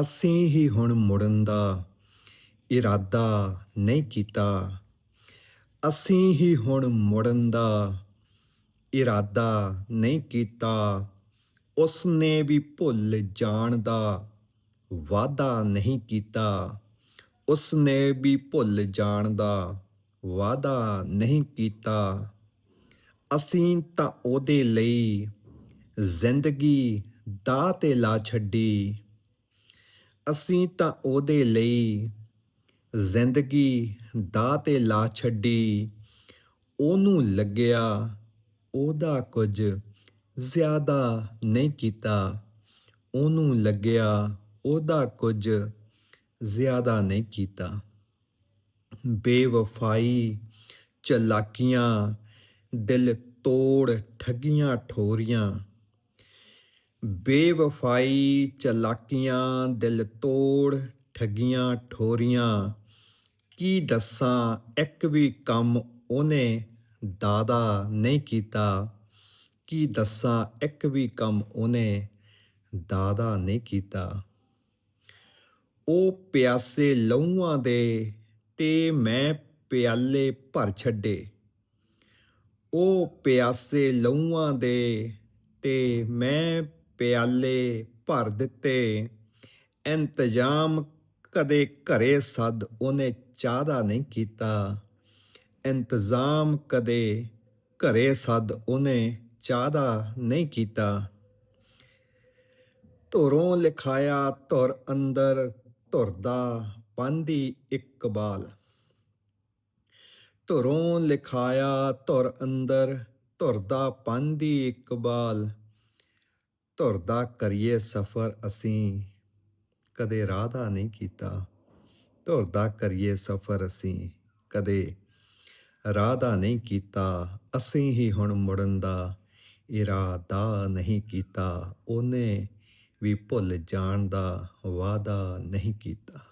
ਅਸੀਂ ਹੀ ਹੁਣ ਮੁੜਨ ਦਾ ਇਰਾਦਾ ਨਹੀਂ ਕੀਤਾ। ਅਸੀਂ ਹੀ ਹੁਣ ਮੁੜਨ ਦਾ ਇਰਾਦਾ ਨਹੀਂ ਕੀਤਾ। ਉਸ ਨੇ ਵੀ ਭੁੱਲ ਜਾਣ ਦਾ ਵਾਅਦਾ ਨਹੀਂ ਕੀਤਾ। ਉਸ ਨੇ ਵੀ ਭੁੱਲ ਜਾਣ ਦਾ ਵਾਅਦਾ ਨਹੀਂ ਕੀਤਾ। ਅਸੀਂ ਤਾਂ ਉਹਦੇ ਲਈ ਜ਼ਿੰਦਗੀ ਦਾ ਤੇ ਲਾ ਛੱਡੀ। ਅਸੀਂ ਤਾਂ ਉਹਦੇ ਲਈ ਜ਼ਿੰਦਗੀ ਦਾ ਤੇ ਲਾ ਛੱਡੀ। ਉਹਨੂੰ ਲੱਗਿਆ ਉਹਦਾ ਕੁਝ ਜ਼ਿਆਦਾ ਨਹੀਂ ਕੀਤਾ। ਉਹਨੂੰ ਲੱਗਿਆ ਉਹਦਾ ਕੁਝ ਜ਼ਿਆਦਾ ਨਹੀਂ ਕੀਤਾ। ਬੇਵਫਾਈ ਚਲਾਕੀਆਂ, ਦਿਲ ਤੋੜ ਠੱਗੀਆਂ ਠੋਰੀਆਂ। ਬੇਵਫਾਈ ਚਲਾਕੀਆਂ, ਦਿਲ ਤੋੜ ਠੱਗੀਆਂ, ਠੋਰੀਆਂ। ਕੀ ਦੱਸਾਂ, ਇੱਕ ਵੀ ਕੰਮ ਉਹਨੇ ਦਾਦਾ ਨਹੀਂ ਕੀਤਾ। ਕੀ ਦੱਸਾਂ, ਇੱਕ ਵੀ ਕੰਮ ਉਹਨੇ ਦਾਦਾ ਨਹੀਂ ਕੀਤਾ। ਉਹ ਪਿਆਸੇ ਲਹੂਆਂ ਦੇ ਤੇ ਮੈਂ ਪਿਆਲੇ ਭਰ ਛੱਡੇ। ਉਹ ਪਿਆਸੇ ਲਹੂਆਂ ਦੇ ਤੇ ਮੈਂ ਪਿਆਲੇ ਭਰ ਦਿੱਤੇ। ਇੰਤਜ਼ਾਮ ਕਦੇ ਘਰੇ ਸੱਦ, ਉਹਨੇ ਚਾਹ ਦਾ ਨਹੀਂ ਕੀਤਾ। ਇੰਤਜ਼ਾਮ ਕਦੇ ਘਰੇ ਸੱਦ, ਉਹਨੇ ਚਾਹ ਦਾ ਨਹੀਂ ਕੀਤਾ। ਧੁਰੋਂ ਲਿਖਾਇਆ, ਧੁਰ ਅੰਦਰ ਧੁਰਦਾ ਪਾਂਦੀ ਇਕਬਾਲ ਧੁਰੋਂ ਲਿਖਾਇਆ, ਧੁਰ ਅੰਦਰ ਧੁਰਦਾ ਪਾਂਦੀ ਇਕਬਾਲ ਧੁਰਦਾ ਕਰੀਏ ਸਫਰ ਅਸੀਂ ਕਦੇ ਰਾਹ ਦਾ ਨਹੀਂ ਕੀਤਾ। ਧੁਰਦਾ ਕਰੀਏ ਸਫਰ ਅਸੀਂ ਕਦੇ ਰਾਹ ਦਾ ਨਹੀਂ ਕੀਤਾ। ਅਸੀਂ ਹੀ ਹੁਣ ਮੁੜਨ ਦਾ ਇਰਾਦਾ ਨਹੀਂ ਕੀਤਾ। ਉਹਨੇ ਵੀ ਭੁੱਲ ਜਾਣ ਦਾ ਵਾਅਦਾ ਨਹੀਂ ਕੀਤਾ।